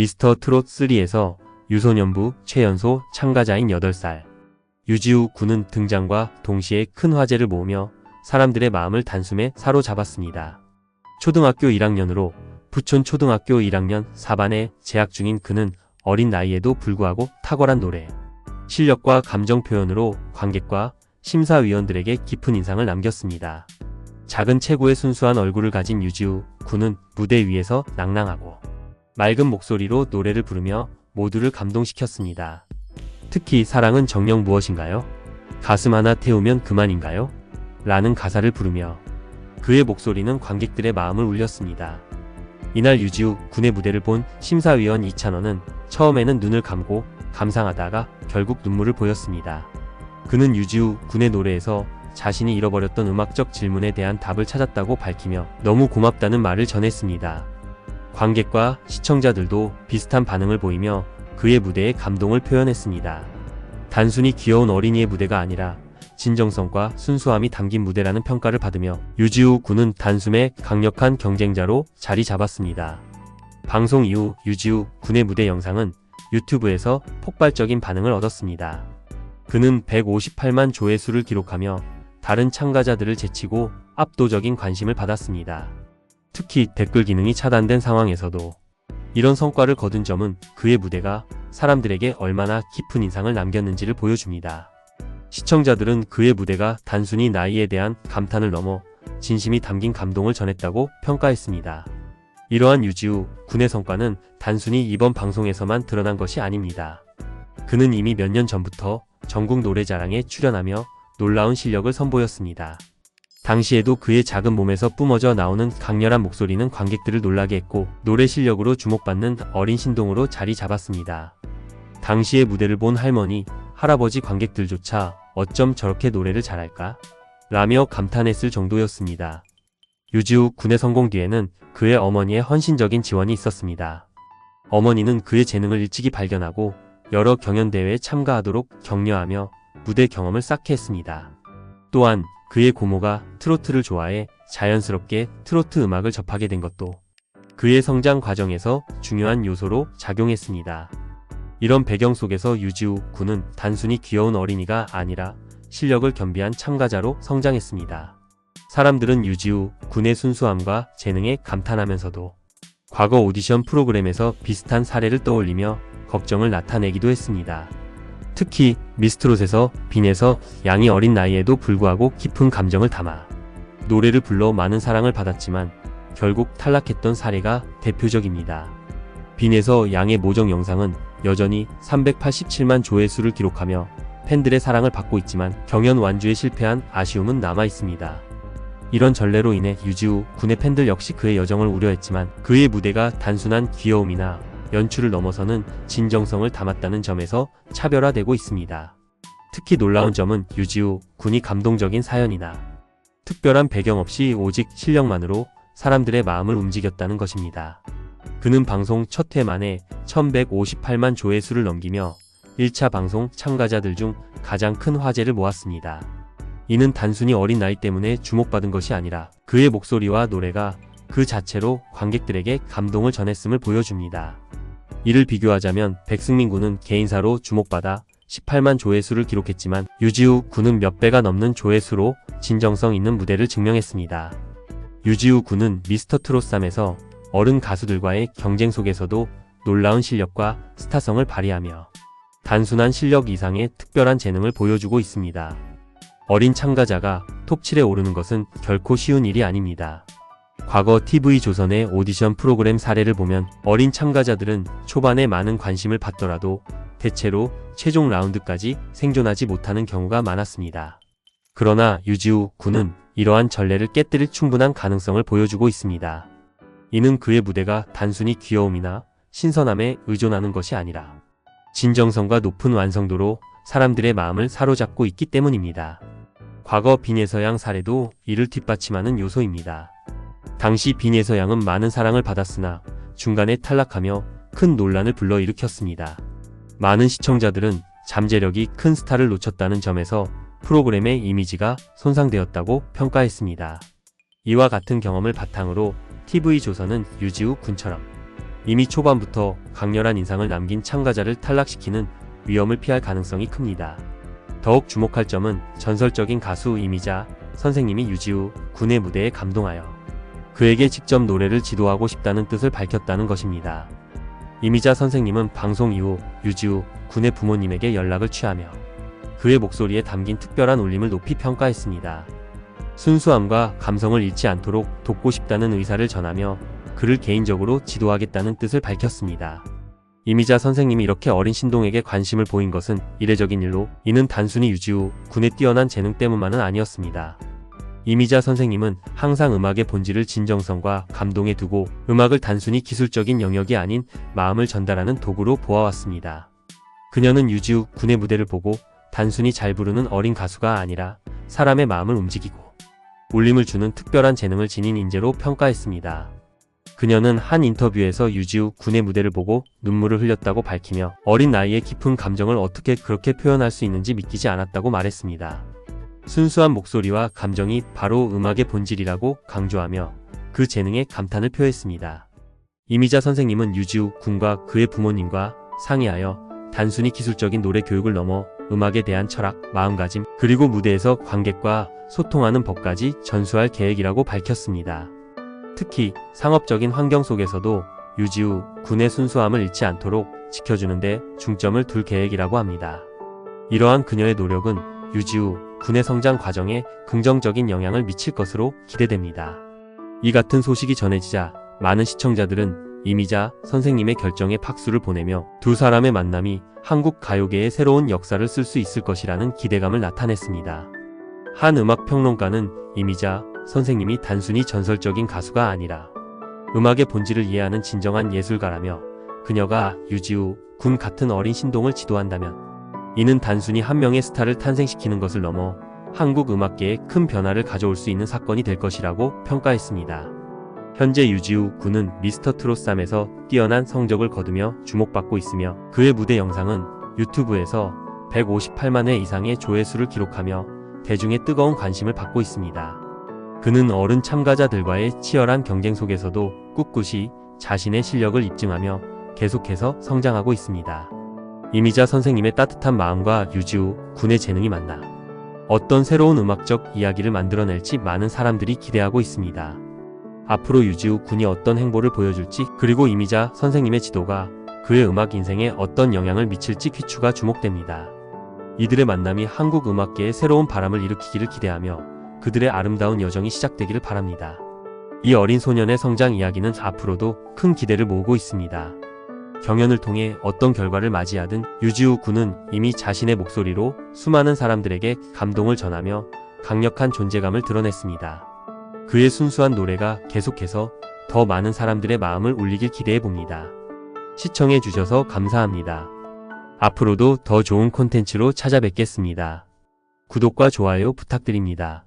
미스터 트롯 3에서 유소년부 최연소 참가자인 8살 유지우 군은 등장과 동시에 큰 화제를 모으며 사람들의 마음을 단숨에 사로잡았습니다. 초등학교 1학년으로 부촌 초등학교 1학년 4반에 재학 중인 그는 어린 나이에도 불구하고 탁월한 노래, 실력과 감정 표현으로 관객과 심사위원들에게 깊은 인상을 남겼습니다. 작은 체구의 순수한 얼굴을 가진 유지우 군은 무대 위에서 낭낭하고 맑은 목소리로 노래를 부르며 모두를 감동시켰습니다. 특히 사랑은 정녕 무엇인가요? 가슴 하나 태우면 그만인가요? 라는 가사를 부르며 그의 목소리는 관객들의 마음을 울렸습니다. 이날 유지우 군의 무대를 본 심사위원 이찬원은 처음에는 눈을 감고 감상하다가 결국 눈물을 보였습니다. 그는 유지우 군의 노래에서 자신이 잃어버렸던 음악적 질문에 대한 답을 찾았다고 밝히며 너무 고맙다는 말을 전했습니다. 관객과 시청자들도 비슷한 반응을 보이며 그의 무대에 감동을 표현했습니다. 단순히 귀여운 어린이의 무대가 아니라 진정성과 순수함이 담긴 무대라는 평가를 받으며 유지우 군은 단숨에 강력한 경쟁자로 자리 잡았습니다. 방송 이후 유지우 군의 무대 영상은 유튜브에서 폭발적인 반응을 얻었습니다. 그는 158만 조회수를 기록하며 다른 참가자들을 제치고 압도적인 관심을 받았습니다. 특히 댓글 기능이 차단된 상황에서도 이런 성과를 거둔 점은 그의 무대가 사람들에게 얼마나 깊은 인상을 남겼는지를 보여줍니다. 시청자들은 그의 무대가 단순히 나이에 대한 감탄을 넘어 진심이 담긴 감동을 전했다고 평가했습니다. 이러한 유지우 군의 성과는 단순히 이번 방송에서만 드러난 것이 아닙니다. 그는 이미 몇 년 전부터 전국 노래자랑에 출연하며 놀라운 실력을 선보였습니다. 당시에도 그의 작은 몸에서 뿜어져 나오는 강렬한 목소리는 관객들을 놀라게 했고 노래 실력으로 주목받는 어린 신동으로 자리 잡았습니다. 당시의 무대를 본 할머니, 할아버지 관객들조차 어쩜 저렇게 노래를 잘할까? 라며 감탄했을 정도였습니다. 유지우 군의 성공 뒤에는 그의 어머니의 헌신적인 지원이 있었습니다. 어머니는 그의 재능을 일찍이 발견하고 여러 경연대회에 참가하도록 격려하며 무대 경험을 쌓게 했습니다. 또한 그의 고모가 트로트를 좋아해 자연스럽게 트로트 음악을 접하게 된 것도 그의 성장 과정에서 중요한 요소로 작용했습니다. 이런 배경 속에서 유지우 군은 단순히 귀여운 어린이가 아니라 실력을 겸비한 참가자로 성장했습니다. 사람들은 유지우 군의 순수함과 재능에 감탄하면서도 과거 오디션 프로그램에서 비슷한 사례를 떠올리며 걱정을 나타내기도 했습니다. 특히 미스트롯에서 빈에서 양이 어린 나이에도 불구하고 깊은 감정을 담아 노래를 불러 많은 사랑을 받았지만 결국 탈락했던 사례가 대표적입니다. 빈에서 양의 모정 영상은 여전히 387만 조회수를 기록하며 팬들의 사랑을 받고 있지만 경연 완주에 실패한 아쉬움은 남아 있습니다. 이런 전례로 인해 유지우 군의 팬들 역시 그의 여정을 우려했지만 그의 무대가 단순한 귀여움이나 연출을 넘어서는 진정성을 담았다는 점에서 차별화되고 있습니다. 특히 놀라운 점은 유지우 군이 감동적인 사연이나 특별한 배경 없이 오직 실력만으로 사람들의 마음을 움직였다는 것입니다. 그는 방송 첫 회 만에 1158만 조회수를 넘기며 1차 방송 참가자들 중 가장 큰 화제를 모았습니다. 이는 단순히 어린 나이 때문에 주목받은 것이 아니라 그의 목소리와 노래가 그 자체로 관객들에게 감동을 전했음을 보여줍니다. 이를 비교하자면 백승민 군은 개인사로 주목받아 18만 조회수를 기록했지만 유지우 군은 몇 배가 넘는 조회수로 진정성 있는 무대를 증명했습니다. 유지우 군은 미스터 트롯3에서 어른 가수들과의 경쟁 속에서도 놀라운 실력과 스타성을 발휘하며 단순한 실력 이상의 특별한 재능을 보여주고 있습니다. 어린 참가자가 톱7에 오르는 것은 결코 쉬운 일이 아닙니다. 과거 TV조선의 오디션 프로그램 사례를 보면 어린 참가자들은 초반에 많은 관심을 받더라도 대체로 최종 라운드까지 생존하지 못하는 경우가 많았습니다. 그러나 유지우 군은 이러한 전례를 깨뜨릴 충분한 가능성을 보여주고 있습니다. 이는 그의 무대가 단순히 귀여움이나 신선함에 의존하는 것이 아니라 진정성과 높은 완성도로 사람들의 마음을 사로잡고 있기 때문입니다. 과거 빈에서양 사례도 이를 뒷받침하는 요소입니다. 당시 빈에서 양은 많은 사랑을 받았으나 중간에 탈락하며 큰 논란을 불러일으켰습니다. 많은 시청자들은 잠재력이 큰 스타를 놓쳤다는 점에서 프로그램의 이미지가 손상되었다고 평가했습니다. 이와 같은 경험을 바탕으로 TV조선은 유지우 군처럼 이미 초반부터 강렬한 인상을 남긴 참가자를 탈락시키는 위험을 피할 가능성이 큽니다. 더욱 주목할 점은 전설적인 가수 이미자 선생님이 유지우 군의 무대에 감동하여 그에게 직접 노래를 지도하고 싶다는 뜻을 밝혔다는 것입니다. 이미자 선생님은 방송 이후 유지우 군의 부모님에게 연락을 취하며 그의 목소리에 담긴 특별한 울림을 높이 평가했습니다. 순수함과 감성을 잃지 않도록 돕고 싶다는 의사를 전하며 그를 개인적으로 지도하겠다는 뜻을 밝혔습니다. 이미자 선생님이 이렇게 어린 신동에게 관심을 보인 것은 이례적인 일로 이는 단순히 유지우 군의 뛰어난 재능 때문만은 아니었습니다. 이미자 선생님은 항상 음악의 본질을 진정성과 감동에 두고 음악을 단순히 기술적인 영역이 아닌 마음을 전달하는 도구로 보아왔습니다. 그녀는 유지우 군의 무대를 보고 단순히 잘 부르는 어린 가수가 아니라 사람의 마음을 움직이고 울림을 주는 특별한 재능을 지닌 인재로 평가했습니다. 그녀는 한 인터뷰에서 유지우 군의 무대를 보고 눈물을 흘렸다고 밝히며 어린 나이에 깊은 감정을 어떻게 그렇게 표현할 수 있는지 믿기지 않았다고 말했습니다. 순수한 목소리와 감정이 바로 음악의 본질이라고 강조하며 그 재능에 감탄을 표했습니다. 이미자 선생님은 유지우 군과 그의 부모님과 상의하여 단순히 기술적인 노래 교육을 넘어 음악에 대한 철학, 마음가짐, 그리고 무대에서 관객과 소통하는 법까지 전수할 계획이라고 밝혔습니다. 특히 상업적인 환경 속에서도 유지우 군의 순수함을 잃지 않도록 지켜주는데 중점을 둘 계획이라고 합니다. 이러한 그녀의 노력은 유지우 군의 성장 과정에 긍정적인 영향을 미칠 것으로 기대됩니다. 이 같은 소식이 전해지자 많은 시청자들은 이미자 선생님의 결정에 박수를 보내며 두 사람의 만남이 한국 가요계의 새로운 역사를 쓸 수 있을 것이라는 기대감을 나타냈습니다. 한 음악 평론가는 이미자 선생님이 단순히 전설적인 가수가 아니라 음악의 본질을 이해하는 진정한 예술가라며 그녀가 유지우 군 같은 어린 신동을 지도한다면 이는 단순히 한 명의 스타를 탄생시키는 것을 넘어 한국 음악계에 큰 변화를 가져올 수 있는 사건이 될 것이라고 평가했습니다. 현재 유지우 군은 미스터 트롯3에서 뛰어난 성적을 거두며 주목받고 있으며 그의 무대 영상은 유튜브에서 158만 회 이상의 조회수를 기록하며 대중의 뜨거운 관심을 받고 있습니다. 그는 어른 참가자들과의 치열한 경쟁 속에서도 꿋꿋이 자신의 실력을 입증하며 계속해서 성장하고 있습니다. 이미자 선생님의 따뜻한 마음과 유지우 군의 재능이 만나 어떤 새로운 음악적 이야기를 만들어낼지 많은 사람들이 기대하고 있습니다. 앞으로 유지우 군이 어떤 행보를 보여줄지 그리고 이미자 선생님의 지도가 그의 음악 인생에 어떤 영향을 미칠지 귀추가 주목됩니다. 이들의 만남이 한국 음악계에 새로운 바람을 일으키기를 기대하며 그들의 아름다운 여정이 시작되기를 바랍니다. 이 어린 소년의 성장 이야기는 앞으로도 큰 기대를 모으고 있습니다. 경연을 통해 어떤 결과를 맞이하든 유지우 군은 이미 자신의 목소리로 수많은 사람들에게 감동을 전하며 강력한 존재감을 드러냈습니다. 그의 순수한 노래가 계속해서 더 많은 사람들의 마음을 울리길 기대해 봅니다. 시청해 주셔서 감사합니다. 앞으로도 더 좋은 콘텐츠로 찾아뵙겠습니다. 구독과 좋아요 부탁드립니다.